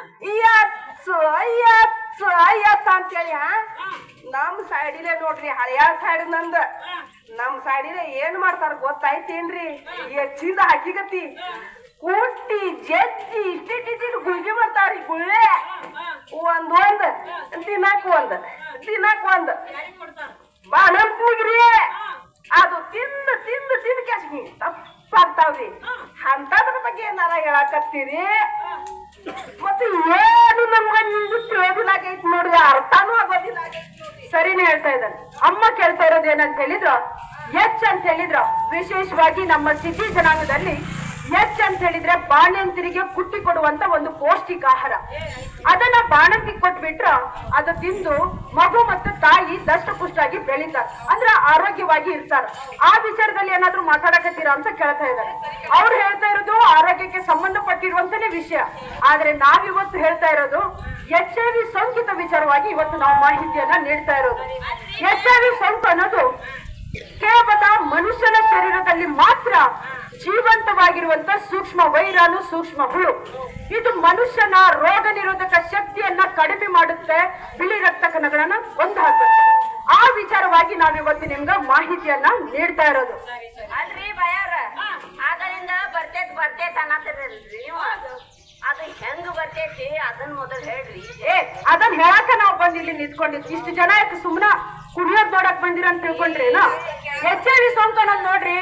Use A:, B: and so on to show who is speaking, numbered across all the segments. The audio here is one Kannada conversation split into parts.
A: ಅಯ್ಯಚ್ಚು ಅಯ್ಯಚ್ಚು ಅಯ್ಯತ್ತ ಅಂತೇಳಿ ನಮ್ಮ ಸೈಡಿಲೆ ನೋಡ್ರಿ, ಹಳೆಯ ಸೈಡ್ ನಂದ. ನಮ್ಮ ಸೈಡಿಲೆ ಏನ್ ಮಾಡ್ತಾರ ಗೊತ್ತಾಯ್ತೇನ್ರಿ? ಹೆಚ್ಚಿಂದ ಹಾಕಿಗತಿ ಕುಟ್ಟಿ ಜಜ್ಜಿ ಇಷ್ಟಿಟ್ಟಿಟ್ಟು ಗುಳ್ಗಿ ಮಾಡ್ತಾವ್ರಿ ಗುಳ್ಳೆ. ಒಂದ್ ಒಂದ್, ದಿನಕ್ ಒಂದ್ ದಿನಕ್ ಒಂದ್. ಬಾಣಂತಿಗ್ರಿ ಅದು ತಿಂದು ತಿಂದು ತಿಂದು ಕ್ಯಾಸ್ಗಿ ತಪ್ಪಾಗ್ತಾವ್ರಿ. ಅಂತದ್ರ ಬಗ್ಗೆ ಏನಾರ ಹೇಳಕತ್ತೀರಿ?
B: ಸರಿನೇ ಹೇಳ್ತಾ ಇದ್ದಾನೆ. ಅಮ್ಮ ಕೇಳ್ತಾ ಇರೋದು ಏನಂತ ಹೇಳಿದ್ರ? ಎಚ್ ಅಂತ ಹೇಳಿದ್ರ. ವಿಶೇಷವಾಗಿ ನಮ್ಮ ಸಿದ್ಧಿ ಜನಾಂಗದಲ್ಲಿ ಎಚ್ ಅಂತ ಹೇಳಿದ್ರೆ ಬಾಣಂತಿರಿಗೆ ಕುಟ್ಟಿ ಕೊಡುವಂತ ಒಂದು ಪೌಷ್ಟಿಕ ಆಹಾರ ಅದನ್ನ ಬಾಣಂತಿ ಕೊಟ್ಬಿಟ್ರ ಅದು ತಿಂದು ಮಗು ಮತ್ತು ತಾಯಿ ದಷ್ಟಪುಷ್ಟಾಗಿ ಬೆಳಿತಾರ. ಅಂದ್ರೆ ಆರೋಗ್ಯವಾಗಿ ಇರ್ತಾರ. ಆ ವಿಚಾರದಲ್ಲಿ ಏನಾದ್ರೂ ಮಾತಾಡಕತ್ತೀರಾ ಅಂತ ಕೇಳ್ತಾ ಇದ್ದಾರೆ. ಅವ್ರು ಹೇಳ್ತಾ ಇರೋದು ಆರೋಗ್ಯಕ್ಕೆ ಸಂಬಂಧಪಟ್ಟಿರುವಂತನೇ ವಿಷಯ. ಆದ್ರೆ ನಾವಿವತ್ತು ಹೇಳ್ತಾ ಇರೋದು ಎಚ್ ಐ ವಿ ಸೋಂಕಿತ ವಿಚಾರವಾಗಿ ಇವತ್ತು ನಾವು ಮಾಹಿತಿಯನ್ನ ನೀಡ್ತಾ ಇರೋದು ಎಚ್ ಐ ವಿ ಸೋಂಕು ಅನ್ನೋದು ಕೇವಲ ಮನುಷ್ಯನ ಶರೀರದಲ್ಲಿ ಮಾತ್ರ ಜೀವಂತವಾಗಿರುವಂತ ಸೂಕ್ಷ್ಮ ವೈರಾಣು ಸೂಕ್ಷ್ಮ ಹುಳು. ಇದು ಮನುಷ್ಯನ ರೋಗ ನಿರೋಧಕ ಶಕ್ತಿಯನ್ನ ಕಡಿಮೆ ಮಾಡುತ್ತೆ. ಬಿಳಿ ರಕ್ತ ಕಣಗಳನ್ನ ಒಂದು ಹಾಕುತ್ತೆ ಆ ವಿಚಾರವಾಗಿ ನಾವಿವತ್ತು ನಿಮ್ಗೆ ಮಾಹಿತಿಯನ್ನ ನೀಡ್ತಾ ಇರೋದು.
C: ಅಲ್ರಿ ಬಯಾರ ಆಗಲಿಂದ ಬರ್ತೇತ್ ಬರ್ತೇತ್ ಅನ್ನತ್ತಿರಲ್ರಿ ನೀವು? ಅದು ಹೆಂಗ್ ಬರ್ತೈತಿ? ಅದನ್ನ ಮೊದಲು ಹೇಳ್ರಿ.
B: ಏ ಅದನ್ನ ಹೇಳಕ ನಾವು ಬಂದಿಲ್ಲಿ ಇಲ್ಲಿ ನಿಂತ್ಕೊಂಡಿದ್ವಿ ಇಷ್ಟು ಜನ ಯಾಕೆ ಸುಮ್ನ ಕುಡಿಯೋದ್ ನೋಡಕ್ ಬಂದಿರ ಅಂತ ತಿಳ್ಕೊಂಡ್ರೇನ ಎಚ್ ಐ ವಿ ಸೋಂಕು ಅನ್ನೋದು ನೋಡ್ರಿ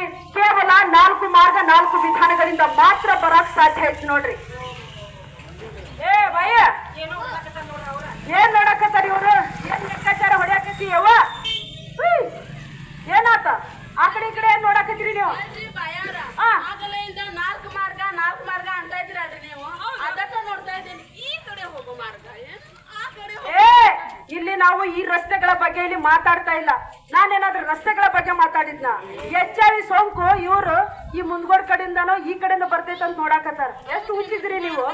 B: ನಾಲ್ಕು ಮಾರ್ಗ ನಾಲ್ಕು ವಿಧಾನಗಳಿಂದ ಮಾತ್ರ ಬರಕ್ ಸಾಧ್ಯ ಐತಿ ನೋಡ್ರಿ. ಏ ಭಯ ಏನ್ ನೋಡಕತ್ತಾರ ಇವ್ರು ಏನ್ ಲೆಕ್ಕಾಚಾರ ಹೊಡ್ಯಾಕತ್ತಿ ಯವ್ವ ಹುಯ್, ಏನಾತ ಆ ಕಡೆ ಈ ಕಡೆ ಏನ್ ನೋಡಕತ್ತೀರಿ ನೀವು
C: ಅಲ್ರಿ ಬಯಾರ
B: ಆ.
C: ಆಗಲಿಂದ ನಾಲ್ಕು ಮಾರ್ಗ ನಾಲ್ಕು ಮಾರ್ಗ ಅಂತ ಇದ್ರಲ್ರಿ ನೀವು ಅದಕ್ಕ ನೋಡ್ತಾ ಇದ್ದೀನಿ ಈ ಕಡೆ ಹೋಗೋ ಮಾರ್ಗ ಏನ್? ಆ ಕಡೆ ಹೋಗೋ
B: ಏ ಇಲ್ಲಿ ನಾವು ಈ ರಸ್ತೆಗಳ ಬಗ್ಗೆ ಇಲ್ಲಿ ಮಾತಾಡ್ತಾ ಇಲ್ಲ. ನಾನೇನಾದ್ರೂ ರಸ್ತೆಗಳ ಬಗ್ಗೆ ಮಾತಾಡಿದ್ನ? ಎಚ್ ಐ ವಿ ಸೋಂಕು ಇವರು ಈ ಮುಂದ್ಗೋಡ್ ಕಡೆಯಿಂದನೋ ಈ ಕಡೆಯಿಂದ ಬರ್ತೈತೆ ಅಂತ ನೋಡಾಕತ್ತಾರ. ಎಷ್ಟು ಹುಚ್ಚಿದ್ರಿ ನೀವು?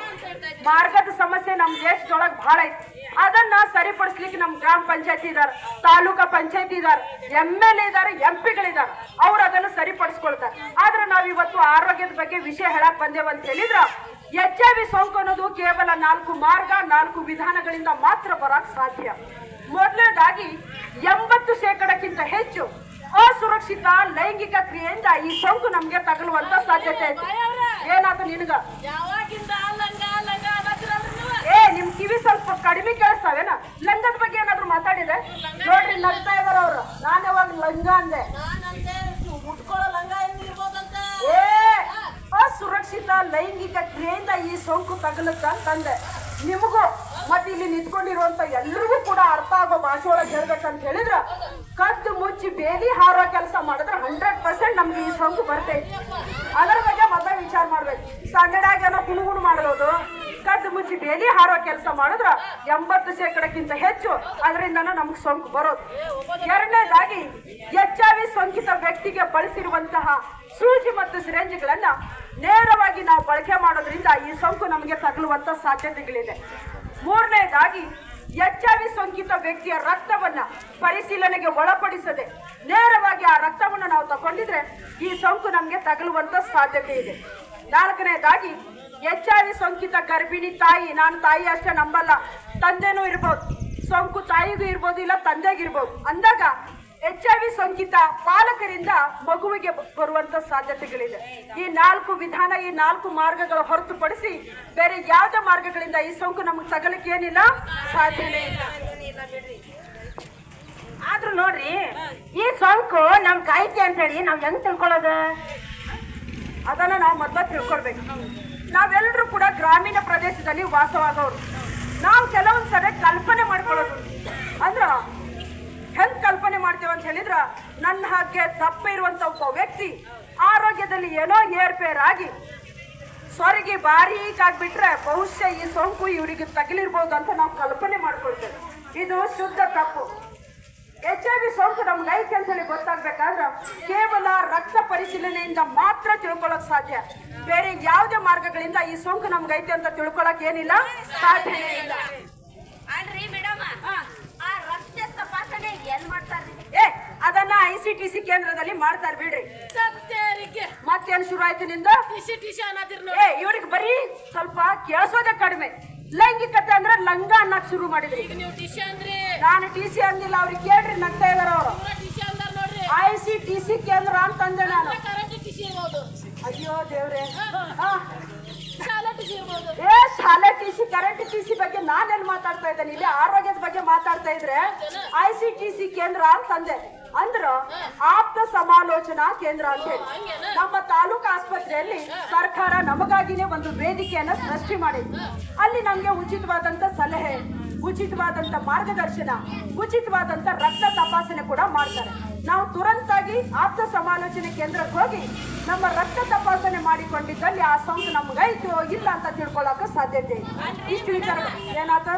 B: ಮಾರ್ಗದ ಸಮಸ್ಯೆ ನಮ್ಮ ದೇಶದೊಳಗೆ ಬಹಳ ಐತಿ. ಅದನ್ನ ಸರಿಪಡಿಸ್ಲಿಕ್ಕೆ ನಮ್ಮ ಗ್ರಾಮ ಪಂಚಾಯತಿ ಇದಾರ, ತಾಲೂಕಾ ಪಂಚಾಯತಿ ಇದಾರ ಎಂ ಎಲ್ ಎ ಇದಾರೆ, ಎಂ ಪಿಗಳಿದಾರ. ಅವ್ರು ಅದನ್ನ ಸರಿಪಡಿಸ್ಕೊಳ್ತಾರೆ. ಆದ್ರೆ ನಾವು ಇವತ್ತು ಆರೋಗ್ಯದ ಬಗ್ಗೆ ವಿಷಯ ಹೇಳಕ್ ಬಂದೇವಂತ ಹೇಳಿದ್ರ, ಎಚ್ ಐ ವಿ ಸೋಂಕು ಅನ್ನೋದು ಕೇವಲ ನಾಲ್ಕು ಮಾರ್ಗ, ನಾಲ್ಕು ವಿಧಾನಗಳಿಂದ ಮಾತ್ರ ಬರಕ್ ಸಾಧ್ಯ. ಮೊದಲನೇದಾಗಿ ಎಂಬತ್ತು ಶೇಕಡಕ್ಕಿಂತ ಹೆಚ್ಚು ಅಸುರಕ್ಷಿತ ಲೈಂಗಿಕ ಕ್ರಿಯೆಯಿಂದ ಈ ಸೋಂಕು ನಮ್ಗೆ ತಗಲುವಂತ ಸಾಧ್ಯತೆ ಐತೆ? ಏನಾದ್ರು ನಿನಗ? ಏ ನಿಮ್ ಕಿವಿ ಸ್ವಲ್ಪ ಕಡಿಮೆ ಕೇಳಿಸ್ತಾವೇನ? ಲಂಗದ ಬಗ್ಗೆ ಏನಾದ್ರು ಮಾತಾಡಿದೆ? ನೋಡ್ರಿ ನಗ್ತಾ ಇದಾರ ಅವ್ರು. ನಾನು ಯಾವಾಗ ಲಂಗ ಅಂದೆ. ಏ ಅಸುರಕ್ಷಿತ ಲೈಂಗಿಕ ಕ್ರಿಯೆಯಿಂದ ಈ ಸೋಂಕು ತಗಲುತ್ತ ಅಂತಂದೆ. ನಿಮಗೂ ಮತ್ತೆ ಇಲ್ಲಿ ನಿಂತ್ಕೊಂಡಿರುವಂತ ಎಲ್ರಿಗೂ ಕೂಡ ಅರ್ಥ ಆಗೋ ಭಾಷೆ ಒಳಗೆ ಹೇಳ್ಬೇಕಂತ ಹೇಳಿದ್ರ ಕದ್ದು ಮುಚ್ಚಿ ಬೇಲಿ ಹಾರೋ ಕೆಲಸ ಮಾಡಿದ್ರೆ ಹಂಡ್ರೆಡ್ ಪರ್ಸೆಂಟ್ ನಮ್ಗೆ ಈ ಸೋಂಕು ಬರ್ತೈತಿ. ಅದರ ಬಗ್ಗೆ ಮತ್ತೆ ವಿಚಾರ ಮಾಡ್ಬೇಕು. ಏನೋ ಕುಣುಗುಣು ಮಾಡೋದು ಕದ್ದು ಮುಚ್ಚಿ ಬೇಲಿ ಹಾರೋ ಕೆಲಸ ಮಾಡಿದ್ರ ಎಂಬತ್ತು ಶೇಕಡಕ್ಕಿಂತ ಹೆಚ್ಚು ಅದರಿಂದ ನಮ್ಗೆ ಸೋಂಕು ಬರೋದು. ಎರಡನೇದಾಗಿ ಎಚ್ ಐ ವಿ ಸೋಂಕಿತ ವ್ಯಕ್ತಿಗೆ ಬಳಸಿರುವಂತಹ ಸೂಜಿ ಮತ್ತು ಸಿರೆಂಜ್ಗಳನ್ನ ನೇರವಾಗಿ ನಾವು ಬಳಕೆ ಮಾಡೋದ್ರಿಂದ ಈ ಸೋಂಕು ನಮಗೆ ತಗಲುವಂತ ಸಾಧ್ಯತೆಗಳಿದೆ. ಮೂರನೇದಾಗಿ ಎಚ್ ಐ ವಿ ಸೋಂಕಿತ ವ್ಯಕ್ತಿಯ ರಕ್ತವನ್ನ ಪರಿಶೀಲನೆಗೆ ಒಳಪಡಿಸದೆ ನೇರವಾಗಿ ಆ ರಕ್ತವನ್ನು ನಾವು ತಗೊಂಡಿದ್ರೆ ಈ ಸೋಂಕು ನಮಗೆ ತಗಲುವಂತ ಸಾಧ್ಯತೆ ಇದೆ. ನಾಲ್ಕನೇದಾಗಿ ಎಚ್ ಐ ವಿ ಸೋಂಕಿತ ಗರ್ಭಿಣಿ ತಾಯಿ, ನಾನು ತಾಯಿ ಅಷ್ಟೇ ನಂಬಲ್ಲ, ತಂದೆನೂ ಇರ್ಬೋದು, ಸೋಂಕು ತಾಯಿಗೂ ಇರ್ಬೋದು, ಇಲ್ಲ ತಂದೆಗಿರ್ಬೋದು ಅಂದಾಗ ಎಚ್ ಐ ವಿ ಸೋಂಕಿತ ಪಾಲಕರಿಂದ ಮಗುವಿಗೆ ಬರುವಂತ ಸಾಧ್ಯತೆಗಳಿದೆ. ಈ ನಾಲ್ಕು ವಿಧಾನ, ಈ ನಾಲ್ಕು ಮಾರ್ಗಗಳು ಹೊರತುಪಡಿಸಿ ಬೇರೆ ಯಾವುದೇ ಮಾರ್ಗಗಳಿಂದ ಈ ಸೋಂಕು ನಮಗೆ ತಗಲಿಕ್ಕೆ ಏನಿಲ್ಲ, ಸಾಧ್ಯನೇ ಇಲ್ಲ.
A: ಆದ್ರೂ ನೋಡ್ರಿ, ಈ ಸೋಂಕು ನಮ್ ಕಾಯ್ತಿ ಅಂತ ಹೇಳಿ ನಾವ್ ಹೆಂಗ್ ತಿಳ್ಕೊಳ್ಳೋದು?
B: ಅದನ್ನ ನಾವು ಮೊದಲ ತಿಳ್ಕೊಳ್ಬೇಕು. ನಾವೆಲ್ಲರೂ ಕೂಡ ಗ್ರಾಮೀಣ ಪ್ರದೇಶದಲ್ಲಿ ವಾಸವಾಗೋರು ನಾವು ಕೆಲವೊಂದ್ಸರಿ ಕಲ್ಪನೆ ಮಾಡ್ಕೊಳ್ಳೋದು. ಅಂದ್ರ ಹೆಂಗ್ ಕಲ್ಪನೆ ಮಾಡ್ತೇವೆ ಅಂತ ಹೇಳಿದ್ರ ನನ್ನ ಹಾಗೆ ದಪ್ಪ ಇರುವಂತ ಒಬ್ಬ ವ್ಯಕ್ತಿ ಆರೋಗ್ಯದಲ್ಲಿ ಏನೋ ಏರ್ಪೇರಾಗಿ ಸ್ವರಿಗೆ ಬಾರೀಕಾಗ್ಬಿಟ್ರೆ ಬಹುಶಃ ಈ ಸೋಂಕು ಇವರಿಗೆ ತಗಲಿರ್ಬೋದು ಅಂತ ನಾವು ಕಲ್ಪನೆ ಮಾಡ್ಕೊಳ್ತೇವೆ. ಇದು ಶುದ್ಧ ತಪ್ಪು ಎಚ್ ಐ ವಿ ಸೋಂಕು ನಮ್ಗೆ ಐತೆ ಅಂತ ಹೇಳಿ ಗೊತ್ತಾಗ್ಬೇಕಾದ್ರೆ ಕೇವಲ ರಕ್ತ ಪರಿಶೀಲನೆಯಿಂದ ಮಾತ್ರ ತಿಳ್ಕೊಳಕ್ ಸಾಧ್ಯ. ಬೇರೆ ಯಾವುದೇ ಮಾರ್ಗಗಳಿಂದ ಈ ಸೋಂಕು ನಮ್ಗೆ ಐತೆ ಅಂತ ತಿಳ್ಕೊಳಕ್ ಏನಿಲ್ಲ ಸಾಧ್ಯ ಇಲ್ಲ
C: ಅಲ್ರಿ ಮೇಡಮ್ ಆ ರಕ್ತ ತಪಾಸಣೆ ಎಲ್ ಮಾಡ್ತಾರ್ರಿ
B: ಏ ಅದನ್ನ ಐ ಸಿ ಟಿ ಸಿ ಕೇಂದ್ರದಲ್ಲಿ ಮಾಡ್ತಾರೆ ಬಿಡ್ರಿ ಮತ್ತೇನ್ ಶುರು ಆಯ್ತು ನಿಂದ ಏ ಇವ್ರಿಗೆ ಬರೀ ಸ್ವಲ್ಪ ಕೇಳಿಸೋದೇ ಕಡಿಮೆ ಲೈಂಗಿಕತೆ ಅಂದ್ರೆ ಲಂಗ ಅನ್ನಕ್ ಶುರು ಮಾಡಿದ್ರಿ ನಾನು ಟಿ ಸಿ ಅಂದಿಲ್ಲ ಅವ್ರಿಗೆ ಕೇಳ್ರಿ ನಗ್ತಾ ಇದಾರ ಅವರು ಐ ಸಿ ಟಿ ಸಿ ಕೇಂದ್ರ ಅಂತಂದೆ ನಾನು ಅಯ್ಯೋ ದೇವ್ರೆ ಏ ಶಾಲೆ T C current T C ಬಗ್ಗೆ ನಾನೇನ್ ಮಾತಾಡ್ತಾ ಇದ್ದೇನೆ ಇಲ್ಲಿ ಆರೋಗ್ಯದ ಬಗ್ಗೆ ಮಾತಾಡ್ತಾ ಇದ್ರೆ ಐ ಸಿ ಟಿ ಸಿ ಕೇಂದ್ರ ಅಂತಂದೆ ಅಂದ್ರ ಆಪ್ತ ಸಮಾಲೋಚನಾ ಕೇಂದ್ರ ಅಂತ ಹೇಳಿ. ನಮ್ಮ ತಾಲೂಕು ಆಸ್ಪತ್ರೆಯಲ್ಲಿ ಸರ್ಕಾರ ನಮಗಾಗಿನೇ ಒಂದು ವೇದಿಕೆಯನ್ನ ಸೃಷ್ಟಿ ಮಾಡಿದೆ ಅಲ್ಲಿ ನಮ್ಗೆ ಉಚಿತವಾದಂತ ಸಲಹೆ ಉಚಿತವಾದಂತ ಮಾರ್ಗದರ್ಶನ ಉಚಿತವಾದಂತ ರಕ್ತ ತಪಾಸಣೆ ಕೂಡ ಮಾಡ್ತಾರೆ. ನಾವು ತುರಂತಾಗಿ ಆಪ್ತ ಸಮಾಲೋಚನೆ ಕೇಂದ್ರಕ್ಕೆ ಹೋಗಿ ನಮ್ಮ ರಕ್ತ ತಪಾಸಣೆ ಮಾಡಿಕೊಂಡಿದ್ದಲ್ಲಿ ಆ ಸೋಂಕು ನಮ್ಗೈತು ಇಲ್ಲ ಅಂತ ತಿಳ್ಕೊಳಕ ಸಾಧ್ಯತೆ ಇಷ್ಟು ವಿಚಾರ ಏನಾತ